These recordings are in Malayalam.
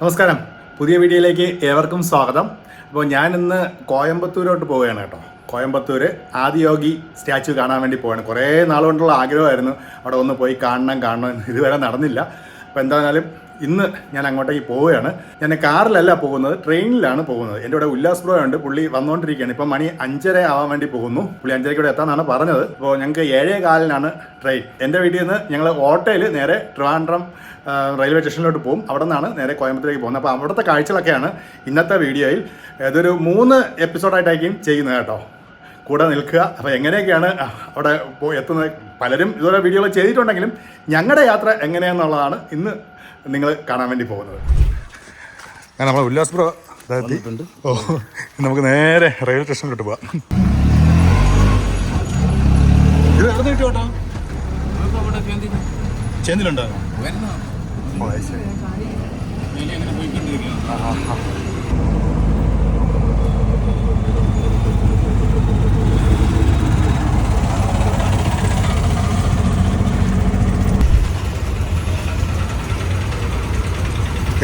നമസ്കാരം. പുതിയ വീഡിയോയിലേക്ക് ഏവർക്കും സ്വാഗതം. അപ്പോൾ ഞാൻ ഇന്ന് കോയമ്പത്തൂരോട്ട് പോവുകയാണ് കേട്ടോ. കോയമ്പത്തൂർ ആദിയോഗി സ്റ്റാച്ചു കാണാൻ വേണ്ടി പോവാണ് കുറേ നാളുകൊണ്ടുള്ള ആഗ്രഹമായിരുന്നു. അവിടെ ഒന്ന് പോയി കാണണം കാണണം. ഇതുവരെ നടന്നില്ല. അപ്പോൾ എന്തായാലും ഇന്ന് ഞാൻ അങ്ങോട്ടേക്ക് പോവുകയാണ്. ഞാൻ കാറിലല്ല പോകുന്നത് ട്രെയിനിലാണ് പോകുന്നത്. എന്റെ ഇവിടെ ഉല്ലാസ് ബ്രോ ഉണ്ട് പുള്ളി വന്നുകൊണ്ടിരിക്കുകയാണ് ഇപ്പം മണി അഞ്ചര ആവാൻ വേണ്ടി പോകുന്നു. പുള്ളി അഞ്ചരയ്ക്ക് ഇവിടെ എത്താന്നാണ് പറഞ്ഞത്. അപ്പോൾ ഞങ്ങൾക്ക് ഏഴേ കാലിനാണ് ട്രെയിൻ. എന്റെ വീട്ടിൽ നിന്ന് ഞങ്ങൾ ഓട്ടോയിൽ നേരെ ട്രിവാൻഡ്രം റെയിൽവേ സ്റ്റേഷനിലോട്ട് പോകും. അവിടെ നിന്നാണ് നേരെ കോയമ്പത്തൂരേക്ക് പോകുന്നത്. അപ്പോൾ അവിടുത്തെ കാഴ്ചകളൊക്കെയാണ് ഇന്നത്തെ വീഡിയോയിൽ. ഇതൊരു മൂന്ന് എപ്പിസോഡായിട്ടായിരിക്കും ചെയ്യുന്നത് കേട്ടോ. കൂടെ നിൽക്കുക. അപ്പോൾ എങ്ങനെയൊക്കെയാണ് അവിടെ എത്തുന്നത്? പലരും ഇതുപോലെ വീഡിയോകൾ ചെയ്തിട്ടുണ്ടെങ്കിലും ഞങ്ങളുടെ യാത്ര എങ്ങനെയാണെന്നുള്ളതാണ് ഇന്ന് നിങ്ങൾ കാണാൻ വേണ്ടി പോകുന്നത്. അങ്ങനെ നമ്മൾ ഉല്ലാസ് പ്രോ ഓ നമുക്ക് നേരെ റെയിൽവേ സ്റ്റേഷനിലോട്ട് പോവാം. ഇത് എവിടെ കിട്ടും കേട്ടോ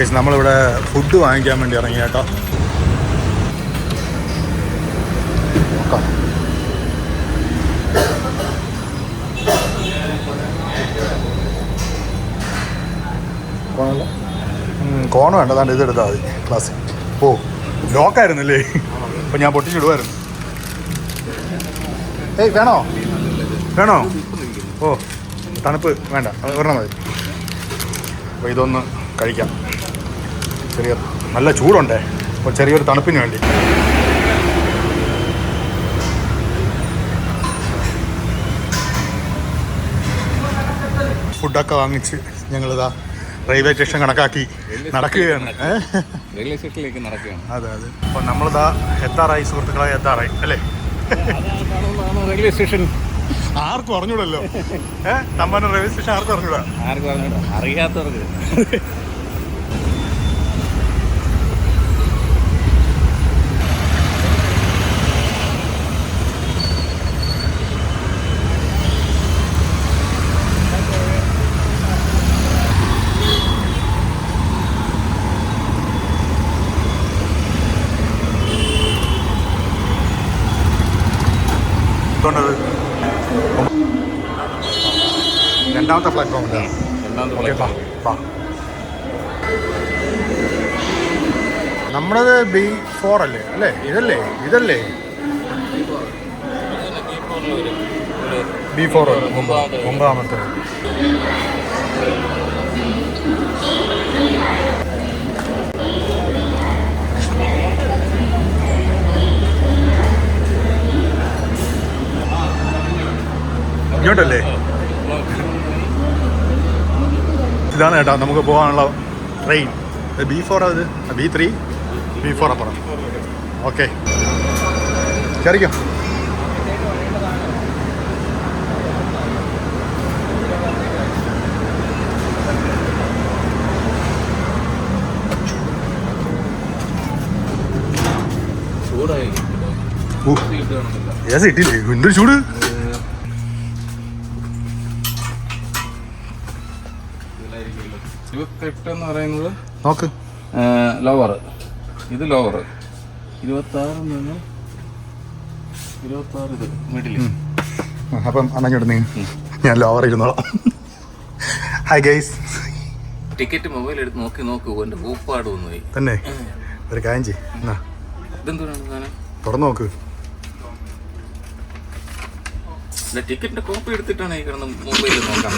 ഗയ്സ്, നമ്മളിവിടെ ഫുഡ് വാങ്ങിക്കാൻ വേണ്ടി ഇറങ്ങി കേട്ടോ കോണ വേണ്ട. അതാണ്ട് ഇത് എടുത്താൽ മതി. ക്ലാസ് ഓ ലോക്കായിരുന്നല്ലേ? അപ്പം ഞാൻ പൊട്ടിച്ചിടുമായിരുന്നു ഏയ് വേണോ? വേണോ? ഓ തണുപ്പ് വേണ്ട. ഒരെണ്ണം മതി. അപ്പോൾ ഇതൊന്ന് കഴിക്കാം. ചെറിയ നല്ല ചൂടുണ്ടേ. അപ്പോൾ ചെറിയൊരു തണുപ്പിന് വേണ്ടി. ഫുഡൊക്കെ വാങ്ങിച്ച് ഞങ്ങളിതാ റെയിൽവേ സ്റ്റേഷൻ കണക്കാക്കി നടക്കുകയാണ്. ഏ? റെയിൽവേ സ്റ്റേഷനിലേക്ക് നടക്കുകയാണ്. അതെ അതെ. അപ്പോൾ നമ്മളിതാ എത്താറായി സുഹൃത്തുക്കളെ എത്താറായി അല്ലേ? Railway station? ആർക്കും അറിഞ്ഞൂടല്ലോ. ഏഹ് നമ്മുടെ റെയിൽവേ സ്റ്റേഷൻ ആർക്കും അറിഞ്ഞൂടാ? ആർക്കും അറിഞ്ഞൂടാ. അറിയാത്തവർക്ക്. ഇതുകൊണ്ടത് രണ്ടാമത്തെ പ്ലാറ്റ്ഫോമില്ല ഓക്കെ ബാ ബാ. നമ്മളത് ബി ഫോർ അല്ലേ? അല്ലേ? ഇതല്ലേ? ഇതല്ലേ? ബി ഫോർ ഒമ്പതാമത്തെ ഇങ്ങോട്ടല്ലേ? ഇതാണ് കേട്ടോ നമുക്ക് പോകാനുള്ള ട്രെയിൻ ബി ഫോർ അത് ബി ത്രീ ബി ഫോർ അപ്പുറം. ഓക്കെ കയറിക്കോ ഏസ് ഇട്ടില്ലേ എന്തൊരു ചൂട്. പറയുന്നത്? നോക്ക്. ലോവർ ഇത് ലോവർ നിന്ന് ഇത് മിഡിൽ അപ്പം നീ ഞാൻ ലോവർ ഇരുന്നോളാം. ഹായ് ഗൈസ് ടിക്കറ്റ് മൊബൈൽ എടുത്ത് നോക്കി നോക്കൂ എന്റെ ഊപ്പാട് വന്നു പോയി. തന്നെ. ഒരു കാര്യം ചെയ്യ്. തുറന്നു നോക്ക്. ടിക്കറ്റിന്റെ കോപ്പി എടുത്തിട്ടാണ് ഈ കിടന്ന് മൊബൈലിൽ നോക്കാൻ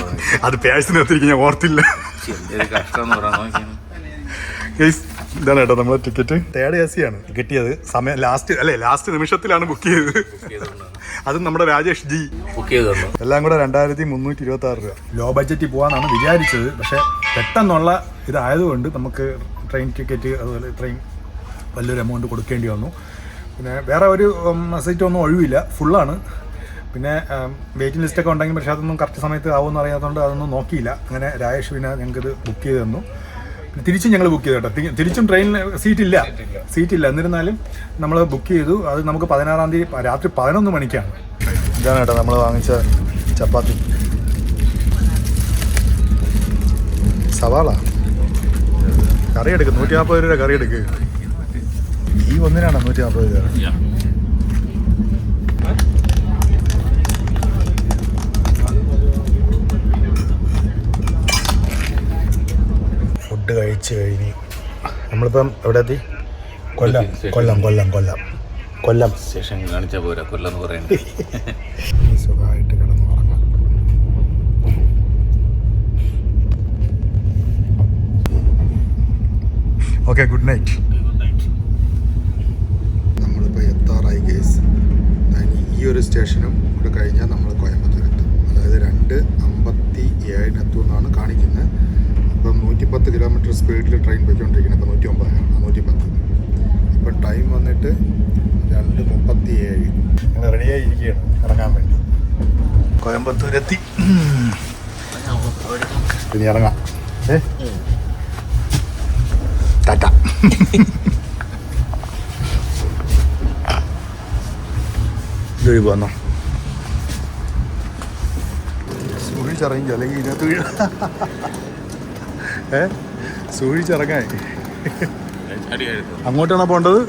അത് പേഴ്സിനകത്തിരിക്കും ഞാൻ ഓർത്തില്ല. ഇതാണ് കേട്ടോ നമ്മളെ ടിക്കറ്റ് തേർഡ് എ സി ആണ് കിട്ടിയത്. സമയം ലാസ്റ്റ് അല്ലേ ലാസ്റ്റ് നിമിഷത്തിലാണ് ബുക്ക് ചെയ്തത്. അതും നമ്മുടെ രാജേഷ് ജി. ബുക്ക് ചെയ്തത് എല്ലാം കൂടെ രണ്ടായിരത്തി മുന്നൂറ്റി ഇരുപത്തി ആറ് രൂപ ലോ ബഡ്ജറ്റിൽ പോകാനാണ് വിചാരിച്ചത്. പക്ഷേ പെട്ടെന്നുള്ള ഇതായതുകൊണ്ട് നമുക്ക് ട്രെയിൻ ടിക്കറ്റ് അതുപോലെ ഇത്രയും വലിയൊരു എമൗണ്ട് കൊടുക്കേണ്ടി വന്നു. പിന്നെ വേറെ ഒരു സീറ്റ് ഒന്നും ഒഴിവില്ല. ഫുള്ളാണ് പിന്നെ വെയിറ്റിംഗ് ലിസ്റ്റൊക്കെ ഉണ്ടെങ്കിൽ പക്ഷേ അതൊന്നും കറക്റ്റ് സമയത്ത് ആവുമെന്ന് അറിയാത്തതുകൊണ്ട് അതൊന്നും നോക്കിയില്ല. അങ്ങനെ രാജേഷ് പിന്നെ ഞങ്ങൾക്കിത് ബുക്ക് ചെയ്ത് തന്നു. തിരിച്ചും ഞങ്ങൾ ബുക്ക് ചെയ്തു കേട്ടോ. തിരിച്ചും ട്രെയിൻ സീറ്റില്ല സീറ്റില്ല എന്നിരുന്നാലും നമ്മൾ ബുക്ക് ചെയ്തു. അത് നമുക്ക് പതിനാറാം തീയതി രാത്രി പതിനൊന്ന് മണിക്കാണ്. ഇതാണ് കേട്ടോ നമ്മൾ വാങ്ങിച്ച ചപ്പാത്തി. സവാള? കറി എടുക്ക്. നൂറ്റി നാൽപ്പത് രൂപ കറി എടുക്ക്. ഈ ഒന്നിനാണ് നൂറ്റി നാൽപ്പത് രൂപ? ഫുഡ് കഴിച്ച് കഴിഞ്ഞ്. നമ്മളിപ്പം എവിടെ എത്തി? കൊല്ലം കൊല്ലം കൊല്ലം കൊല്ലം. കൊല്ലം. സ്റ്റേഷൻ കാണിച്ചാൽ പോരാ കൊല്ലം എന്ന് പറയുന്നത്. സുഖമായിട്ട് കിടന്നു ഉറങ്ങാം. ഓക്കെ ഗുഡ് നൈറ്റ് നമ്മളിപ്പോൾ എത്താറായി കേസ് ഈ ഒരു സ്റ്റേഷനും കൂടെ കഴിഞ്ഞാൽ നമ്മൾ കോയമ്പത്തൂർ എത്തും അതായത് രണ്ട് അമ്പത്തി ഏഴിനെത്തും എന്നാണ് കാണിക്കുന്നത്. നൂറ്റിപ്പത്ത് കിലോമീറ്റർ സ്പീഡിൽ ട്രെയിൻ പോയിക്കൊണ്ടിരിക്കുന്നത് ഇപ്പോൾ നൂറ്റി ഒമ്പതാണ് നൂറ്റി പത്ത് ഇപ്പം ടൈം വന്നിട്ട് രണ്ട് മുപ്പത്തി ഏഴ് ഞങ്ങൾ റെഡിയായി ഇരിക്കുകയാണ് ഇറങ്ങാൻ വേണ്ടി. കോയമ്പത്തൂരെത്തി. ഇനി ഇറങ്ങാം. ഏ? ടാറ്റ. ഇതൊഴി പോന്നോ? സൂക്ഷിച്ചിറങ്ങി അല്ലെങ്കിൽ ഇതിനകത്ത് വീഴ. ഏ? സൂക്ഷിച്ചിറങ്ങാൻ. അടിയായിരുന്നു. അങ്ങോട്ടാണോ പോണ്ടത്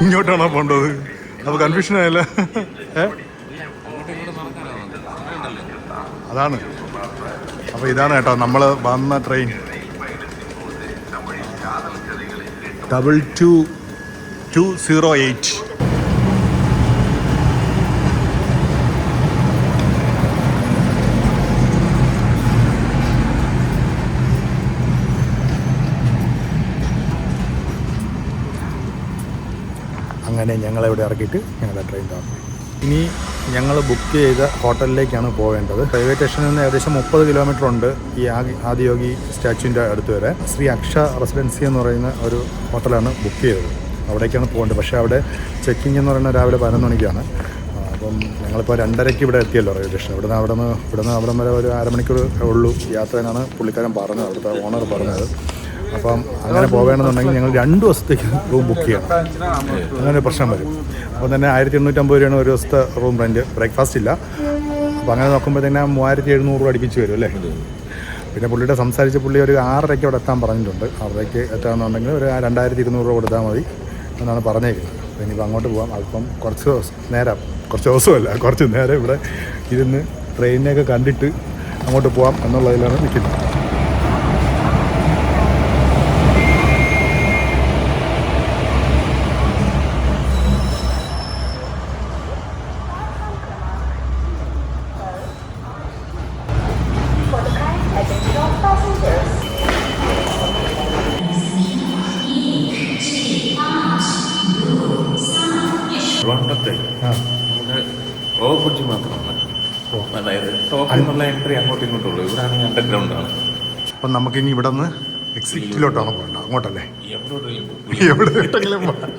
ഇങ്ങോട്ടാണോ പോണ്ടത് അപ്പോൾ കൺഫ്യൂഷൻ ആയല്ലോ. അതാണ്. അപ്പോൾ ഇതാണ് കേട്ടോ നമ്മൾ വന്ന train double two two zero eight അങ്ങനെ ഞങ്ങളിവിടെ ഇറക്കിയിട്ട് ഞങ്ങളുടെ ട്രെയിൻ താമസം ഇനി ഞങ്ങൾ ബുക്ക് ചെയ്ത ഹോട്ടലിലേക്കാണ് പോകേണ്ടത് റെയിൽവേ സ്റ്റേഷനിൽ നിന്ന് ഏകദേശം മുപ്പത് കിലോമീറ്റർ ഉണ്ട് ഈ ആദി- ആദിയോഗി സ്റ്റാച്യുവിന്റെ അടുത്ത് വരെ. ശ്രീ അക്ഷ റെസിഡൻസി എന്ന് പറയുന്ന ഒരു ഹോട്ടലാണ് ബുക്ക് ചെയ്തത്. അവിടേക്കാണ് പോകേണ്ടത്. പക്ഷേ അവിടെ ചെക്കിംഗ് എന്ന് പറയുന്നത് രാവിലെ പതിനൊന്ന് മണിക്കാണ്. അപ്പം ഞങ്ങളിപ്പോൾ രണ്ടരയ്ക്ക് ഇവിടെ എത്തിയല്ലോ റെയിൽവേ സ്റ്റേഷൻ ഇവിടുന്ന് അവിടെ നിന്ന് ഇവിടുന്ന് അവിടം വരെ ഒരു അരമണിക്കൂർ ഉള്ളൂ യാത്ര എന്നാണ് പുള്ളിക്കാരൻ പറഞ്ഞത്. അവിടുത്തെ ഓണർ പറഞ്ഞത്. അപ്പം അങ്ങനെ പോകണമെന്നുണ്ടെങ്കിൽ ഞങ്ങൾ രണ്ട് ദിവസത്തേക്ക് റൂം ബുക്ക് ചെയ്യണം. അങ്ങനെ ഒരു പ്രശ്നം വരും. അപ്പം തന്നെ ആയിരത്തി എണ്ണൂറ്റമ്പത് രൂപയാണ് ഒരു ദിവസത്തെ റൂം റെന്റ് ബ്രേക്ക്ഫാസ്റ്റ് ഇല്ല. അപ്പം അങ്ങനെ നോക്കുമ്പോൾ തന്നെ മൂവായിരത്തി എഴുന്നൂറ് രൂപ അടുപ്പിച്ച് വരും അല്ലേ? പിന്നെ പുള്ളിയുടെ സംസാരിച്ച് പുള്ളി ഒരു ആറരയ്ക്ക് അവിടെ എത്താൻ പറഞ്ഞിട്ടുണ്ട്. ആറരയ്ക്ക് എത്താമെന്നുണ്ടെങ്കിൽ ഒരു രണ്ടായിരത്തി ഇരുന്നൂറ് രൂപ കൊടുത്താൽ മതി എന്നാണ് പറഞ്ഞേക്കുന്നത്. അപ്പോൾ ഇനിയിപ്പോൾ അങ്ങോട്ട് പോകാം അല്പം കുറച്ച് ദിവസം നേരം. കുറച്ച് ദിവസമല്ല കുറച്ച് നേരം ഇവിടെ ഇരുന്ന് ട്രെയിനിനെയൊക്കെ കണ്ടിട്ട് അങ്ങോട്ട് പോകാം എന്നുള്ളതിലാണ് നിൽക്കുന്നത്. നിന്നുള്ള എൻട്രി അങ്ങോട്ടും ഇങ്ങോട്ടും ഉള്ളൂ ഇവിടെ ആണെങ്കിൽ അണ്ടർഗ്രൗണ്ട് ആണ്. അപ്പം നമുക്കിനി ഇവിടെ നിന്ന് എക്സിറ്റിലോട്ടാണ് പോകേണ്ടത്. അങ്ങോട്ടല്ലേ? എവിടെ എവിടെ വിട്ടെങ്കിലും പോകാം.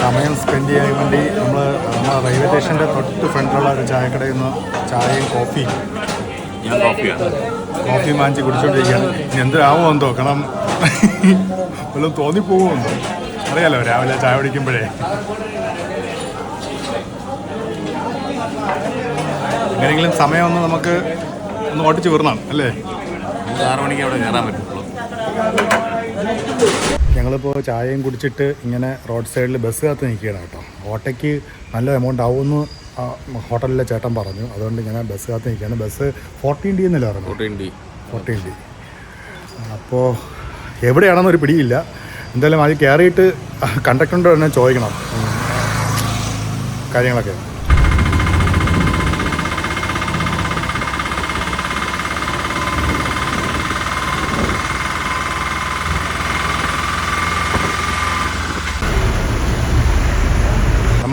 സമയം സ്പെൻഡ് ചെയ്യാൻ വേണ്ടി നമ്മൾ നമ്മൾ റെയിൽവേ സ്റ്റേഷന്റെ തൊട്ട് ഫ്രണ്ടിലുള്ള ഒരു ചായക്കടയിൽ നിന്ന് ചായയും കോഫിയും. ഞാൻ കോഫിയാണ് കോഫി വാങ്ങിച്ച് കുടിച്ചോണ്ടിരിക്കുകയാണ്. ഇനി എന്തിനാവോ എന്തോ? കാരണം വല്ലതും തോന്നിപ്പോകുമോ എന്തോ? അറിയാലോ രാവിലെ ചായ കുടിക്കുമ്പോഴേ. എങ്ങനെയെങ്കിലും സമയം ഒന്ന് നമുക്ക് ഒന്ന് ഓട്ടിച്ച് വിടണം അല്ലേ? നമുക്ക് ആറ് മണിക്ക് അവിടെ കയറാൻ പറ്റുള്ളൂ ഞങ്ങളിപ്പോൾ ചായയും കുടിച്ചിട്ട് ഇങ്ങനെ റോഡ് സൈഡിൽ ബസ് കാത്ത് നിൽക്കുകയാണ് കേട്ടോ. ഓട്ടയ്ക്ക് നല്ല എമൗണ്ട് ആവും എന്ന് ഹോട്ടലിലെ ചേട്ടൻ പറഞ്ഞു. അതുകൊണ്ട് ഇങ്ങനെ ബസ് കാത്ത് നിൽക്കുകയാണ്. ബസ് ഫോർട്ടീൻ ഡി എന്നല്ലേ പറഞ്ഞു ഫോർട്ടീൻ ഡി ഫോർട്ടീൻ ഡി അപ്പോൾ എവിടെയാണെന്നൊരു പിടിയില്ല. എന്തായാലും അത് കയറിയിട്ട് കണ്ടക്ടറിന്റെ തന്നെ ചോദിക്കണം. കാര്യങ്ങളൊക്കെ.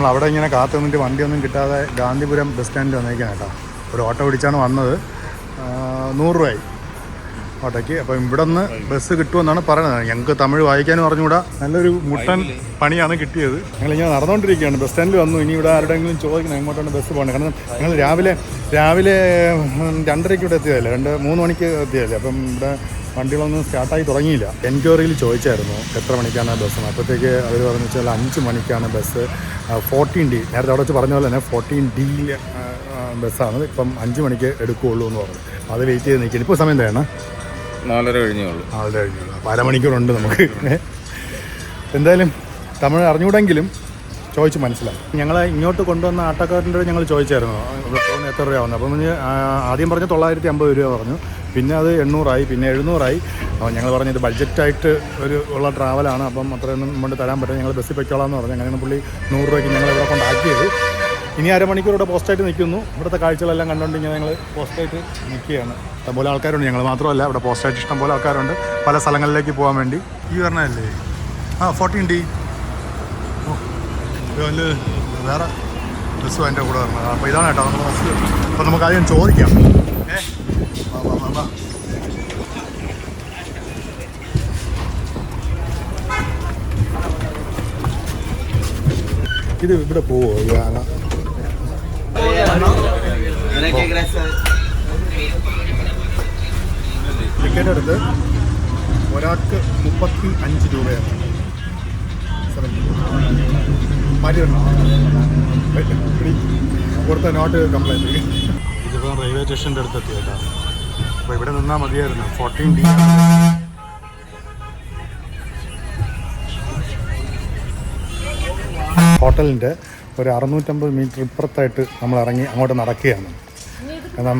നമ്മൾ അവിടെ ഇങ്ങനെ കാത്തു നിന്നിട്ട് വണ്ടിയൊന്നും കിട്ടാതെ ഗാന്ധിപുരം ബസ് സ്റ്റാൻഡിൽ വന്നേക്കാണ് കേട്ടോ. ഒരു ഓട്ടോ പിടിച്ചാണ് വന്നത്. നൂറ് രൂപയായി ഓട്ടോയ്ക്ക്. അപ്പം ഇവിടെ നിന്ന് ബസ് കിട്ടുമെന്നാണ് പറയുന്നത്. ഞങ്ങൾക്ക് തമിഴ് വായിക്കാനും അറിഞ്ഞുകൂടാ. നല്ലൊരു മുട്ടൻ പണിയാണ് കിട്ടിയത്. ഞങ്ങളിങ്ങനെ നടന്നുകൊണ്ടിരിക്കുകയാണ്. ബസ് സ്റ്റാൻഡിൽ വന്നു. ഇനി ഇവിടെ ആരുടെങ്കിലും ചോദിക്കണം എങ്ങോട്ടാണ് ബസ് പോകുന്നത് കാരണം ഞങ്ങൾ രാവിലെ രാവിലെ രണ്ടരയ്ക്ക് ഇവിടെ എത്തിയതല്ലേ? രണ്ട് മൂന്ന് മണിക്ക് എത്തിയതല്ലേ? അപ്പം ഇവിടെ വണ്ടികളൊന്നും സ്റ്റാർട്ടായി തുടങ്ങിയില്ല. എൻക്വയറിയിൽ ചോദിച്ചായിരുന്നു എത്ര മണിക്കാണ് ബസ്. അപ്പോഴത്തേക്ക് അവർ പറഞ്ഞു വെച്ചാൽ അഞ്ച് മണിക്കാണ് ബസ്. ഫോർട്ടീൻ ഡി നേരത്തെ അവിടെ വെച്ച് പറഞ്ഞ പോലെ തന്നെ ഫോർട്ടീൻ ഡി ബസ്സാണ്. ഇപ്പം അഞ്ച് മണിക്ക് എടുക്കുകയുള്ളൂ എന്ന് പറഞ്ഞു. അത് വെയിറ്റ് ചെയ്ത് നിൽക്കുന്നു ഇപ്പോൾ സമയം തേണം നാലര കഴിഞ്ഞുള്ളൂ നാലര കഴിഞ്ഞുള്ളൂ അപ്പോൾ അരമണിക്കൂറുണ്ട് നമുക്ക്. എന്തായാലും തമിഴ് അറിഞ്ഞൂടെങ്കിലും ചോദിച്ച് മനസ്സിലാക്കും ഞങ്ങളെ ഇങ്ങോട്ട് കൊണ്ടുവന്ന ആട്ടക്കാരന്റെ ഞങ്ങൾ ചോദിച്ചായിരുന്നു. എത്ര രൂപയാവുന്നത് അപ്പം ആദ്യം പറഞ്ഞ തൊള്ളായിരത്തി അമ്പത് രൂപ പറഞ്ഞു. പിന്നെ അത് എണ്ണൂറായി പിന്നെ എഴുന്നൂറായി. അപ്പോൾ ഞങ്ങൾ പറഞ്ഞത് ബഡ്ജറ്റായിട്ട് ഒരു ഉള്ള ട്രാവലാണ്. അപ്പം അത്രയൊന്നും കൊണ്ട് തരാൻ പറ്റും ഞങ്ങൾ ബസ്സിൽ പൊയ്ക്കോളാം എന്ന് പറഞ്ഞു. അങ്ങനെയാണ് പുള്ളി നൂറ് രൂപയ്ക്ക് ഞങ്ങൾ ഇവിടെ കൊണ്ടാക്കിയത്. ഇനി അരമണിക്കൂർ ഇവിടെ പോസ്റ്റായിട്ട് നിൽക്കുന്നു. ഇവിടുത്തെ കാഴ്ചകളെല്ലാം കണ്ടുകൊണ്ട് ഇങ്ങനെ ഞങ്ങൾ പോസ്റ്റായിട്ട് നിൽക്കുകയാണ്. ഇഷ്ടംപോലെ ആൾക്കാരുണ്ട്. ഞങ്ങൾ മാത്രമല്ല ഇവിടെ പോസ്റ്റായിട്ട് ഇഷ്ടംപോലെ ആൾക്കാരുണ്ട്. പല സ്ഥലങ്ങളിലേക്ക് പോകാൻ വേണ്ടി. ഈ പറഞ്ഞല്ലേ ആ ഫോർട്ടീൻ ഡി വേറെ ബസ്സും എന്റെ കൂടെ വരണം. അപ്പോൾ ഇതാണ് കേട്ടോ നമ്മുടെ ബസ്. അപ്പോൾ നമുക്ക് ആദ്യം ചോദിക്കാം. ഇത് ഇവിടെ പോവോ? ടിക്കറ്റ് എടുത്ത് ഒരാൾക്ക് മുപ്പത്തി അഞ്ച് രൂപയാണ്. മാറ്റി വരണം കൊടുത്ത നോട്ട് കംപ്ലൈന്റ് ഇതിപ്പോൾ റെയിൽവേ സ്റ്റേഷന്റെ അടുത്ത് എത്തി കേട്ടോ. അപ്പോൾ ഇവിടെ നിന്നാൽ മതിയായിരുന്നു. ഫോർട്ടീൻ ഡി ഹോട്ടലിന്റെ ഒരു അറുന്നൂറ്റമ്പത് മീറ്റർ ഇപ്പുറത്തായിട്ട് നമ്മൾ ഇറങ്ങി അങ്ങോട്ട് നടക്കുകയാണ്. കാരണം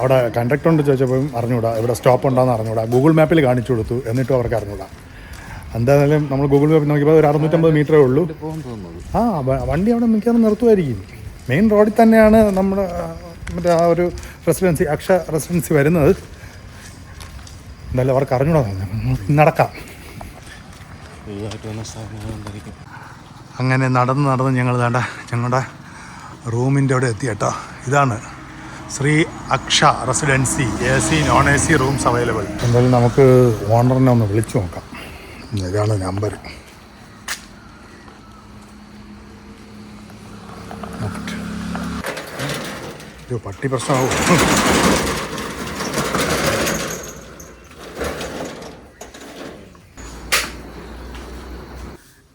അവിടെ കണ്ടക്ടറുണ്ട് ചോദിച്ചപ്പോഴും അറിഞ്ഞുകൂടാ. ഇവിടെ സ്റ്റോപ്പ് ഉണ്ടോയെന്ന് അറിഞ്ഞുകൂടാ. ഗൂഗിൾ മാപ്പിൽ കാണിച്ചു കൊടുത്തു. എന്നിട്ടും അവർക്ക് അറിഞ്ഞൂടാ എന്തായാലും നമ്മൾ ഗൂഗിൾ മാപ്പ് നോക്കിയപ്പോൾ ഒരു അറുന്നൂറ്റമ്പത് മീറ്ററേ ഉള്ളൂ. ആ വണ്ടി അവിടെ മിക്കവാറും നിർത്തുമായിരിക്കും. മെയിൻ റോഡിൽ തന്നെയാണ് നമ്മുടെ മറ്റേ ആ ഒരു റെസിഡൻസി അക്ഷ റെസിഡൻസി വരുന്നത്. എന്തായാലും അവർക്ക് അറിഞ്ഞൂടാ നടക്കാം. അങ്ങനെ നടന്ന് നടന്ന് ഞങ്ങൾ വേണ്ട ഞങ്ങളുടെ റൂമിന്റെ അവിടെ എത്തി കേട്ടോ. ഇതാണ് Sri Aksha residency A C non A C rooms available എന്തായാലും നമുക്ക് ഓണറിനെ ഒന്ന് വിളിച്ചു നോക്കാം. ഇതാണ് നമ്പർ. ഇത് പട്ടി പ്രശ്നമാവും.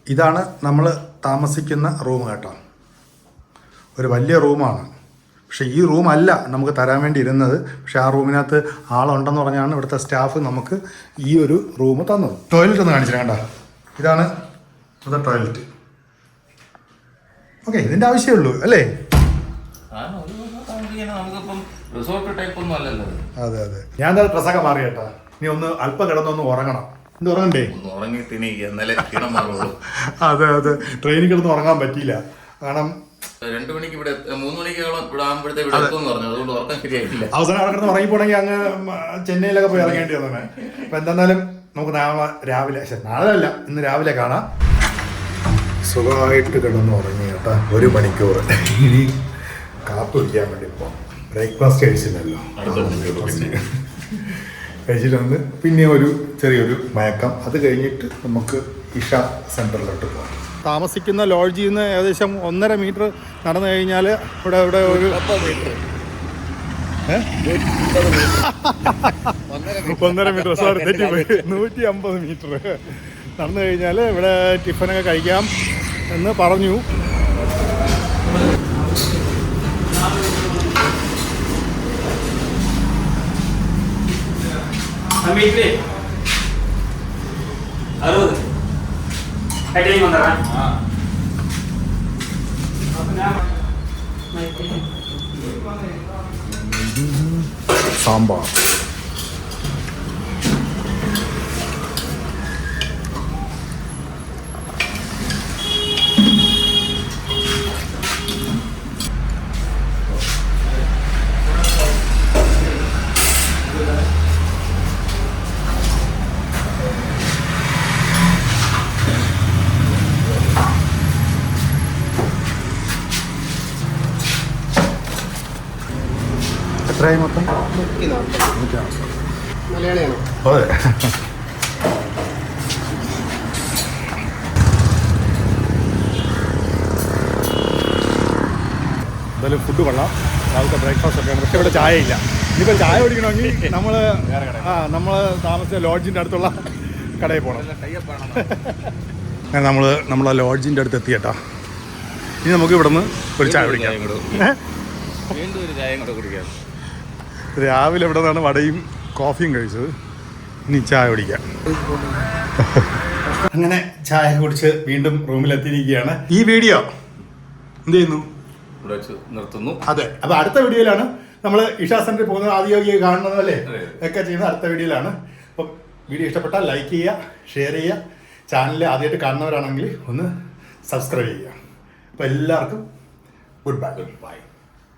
ഇതാണ് നമ്മൾ താമസിക്കുന്ന റൂം കേട്ടോ. ഒരു വലിയ റൂമാണ്. പക്ഷേ ഈ റൂം അല്ല നമുക്ക് തരാൻ വേണ്ടി ഇരുന്നത് പക്ഷെ ആ റൂമിനകത്ത് ആളുണ്ടെന്ന് പറഞ്ഞാണ് ഇവിടുത്തെ സ്റ്റാഫ് നമുക്ക് ഈ ഒരു റൂം തന്നത്. ടോയ്ലറ്റ് ഒന്ന് കാണിച്ചില്ല ഇതാണ് ഇവിടുത്തെ ടോയ്ലറ്റ്. ഓക്കെ ഇതിന്റെ ആവശ്യമേ ഉള്ളൂ അല്ലേ? അതെ. അതെ ഞാൻ എന്താ ഡ്രസ്സൊക്കെ മാറി കേട്ടാ ഇനി ഒന്ന് അല്പം കിടന്നൊന്ന് ഉറങ്ങണം. എന്ത് ഉറങ്ങണ്ടേ? അതെ അതെ. ട്രെയിനിൽ കിടന്ന് ഉറങ്ങാൻ പറ്റിയില്ല. കാരണം രണ്ടു മണിക്ക് ഇവിടെ മൂന്ന് മണിക്കോളം ഇവിടെ ആകുമ്പോഴത്തെ ഇവിടെ എത്തുമെന്ന് പറഞ്ഞു. അതുകൊണ്ട് ഉറക്കം ശരിയായില്ല അവസാനം അവിടെ കിടന്ന് ഉറങ്ങിപ്പോണെങ്കിൽ അങ്ങ് ചെന്നൈയിലൊക്കെ പോയി ഇറങ്ങേണ്ടി വന്നേ അപ്പൊ എന്തായാലും നമുക്ക് നാളെ രാവിലെ നാളെ അല്ല ഇന്ന് രാവിലെ കാണാം. സുഖമായിട്ട് കിടന്ന് ഉറങ്ങി കേട്ടാ. ഒരു മണിക്കൂർ. ഇനി കാപ്പ് കുടിക്കാൻ വേണ്ടി പോകാം ബ്രേക്ക്ഫാസ്റ്റ് കഴിച്ചില്ലല്ലോ. കഴിച്ചിട്ട് വന്ന് പിന്നെ. ഒരു ചെറിയൊരു മയക്കം. അത് കഴിഞ്ഞിട്ട് നമുക്ക് ഇഷ സെന്ററിലോട്ട് പോകാം താമസിക്കുന്ന ലോഡ്ജിൽ നിന്ന് ഏകദേശം ഒന്നര മീറ്റർ നടന്നു കഴിഞ്ഞാൽ ഇവിടെ ഇവിടെ ഒരു ഒന്നര മീറ്റർ. സാർ തെറ്റിപ്പോയി നൂറ്റി അമ്പത് മീറ്റർ. നടന്നു കഴിഞ്ഞാൽ ഇവിടെ ടിഫനൊക്കെ കഴിക്കാം എന്ന് പറഞ്ഞു. അറുപത്. டைம் வந்துடுறேன். சாம்பார். എത്രയായി മൊത്തം? അതെ. എന്തായാലും ഫുഡ് കൊള്ളാം. രാവിലത്തെ ബ്രേക്ക്ഫാസ്റ്റ് ഒക്കെ പക്ഷേ ഇവിടെ ചായ ഇല്ല ഇനിയിപ്പോൾ ചായ കുടിക്കണമെങ്കിൽ നമ്മൾ ആ നമ്മൾ താമസിച്ച ലോഡ്ജിന്റെ അടുത്തുള്ള കടയിൽ പോകണം അങ്ങനെ നമ്മൾ നമ്മളെ ലോഡ്ജിന്റെ അടുത്ത് എത്തിയേട്ടാ. ഇനി നമുക്ക് ഇവിടെ നിന്ന് ഒരു ചായ കുടിക്കാം. വീണ്ടും ഒരു ചായ കൂടെ കുടിക്കാം. രാവിലെ ഇവിടെ നിന്നാണ് വടയും കോഫിയും കഴിച്ചത്. ഇനി ചായ കുടിക്കാം. അങ്ങനെ ചായ കുടിച്ച് വീണ്ടും റൂമിലെത്തിയിരിക്കുകയാണ്. ഈ വീഡിയോ എന്ത് ചെയ്യുന്നു? നിർത്തുന്നു. അതെ. അപ്പൊ അടുത്ത വീഡിയോയിലാണ് നമ്മൾ ഇഷാ സെന്ററിൽ പോകുന്നത്. ആദ്യോഗിക കാണുന്നത് അല്ലേ. ഒക്കെ ചെയ്യുന്നത് അടുത്ത വീഡിയോയിലാണ്. അപ്പം വീഡിയോ ഇഷ്ടപ്പെട്ടാൽ ലൈക്ക് ചെയ്യുക ഷെയർ ചെയ്യുക. ചാനൽ ആദ്യമായിട്ട് കാണുന്നവരാണെങ്കിൽ ഒന്ന് സബ്സ്ക്രൈബ് ചെയ്യുക. അപ്പോൾ എല്ലാവർക്കും ഗുഡ് ബൈ ഗുഡ് ബൈ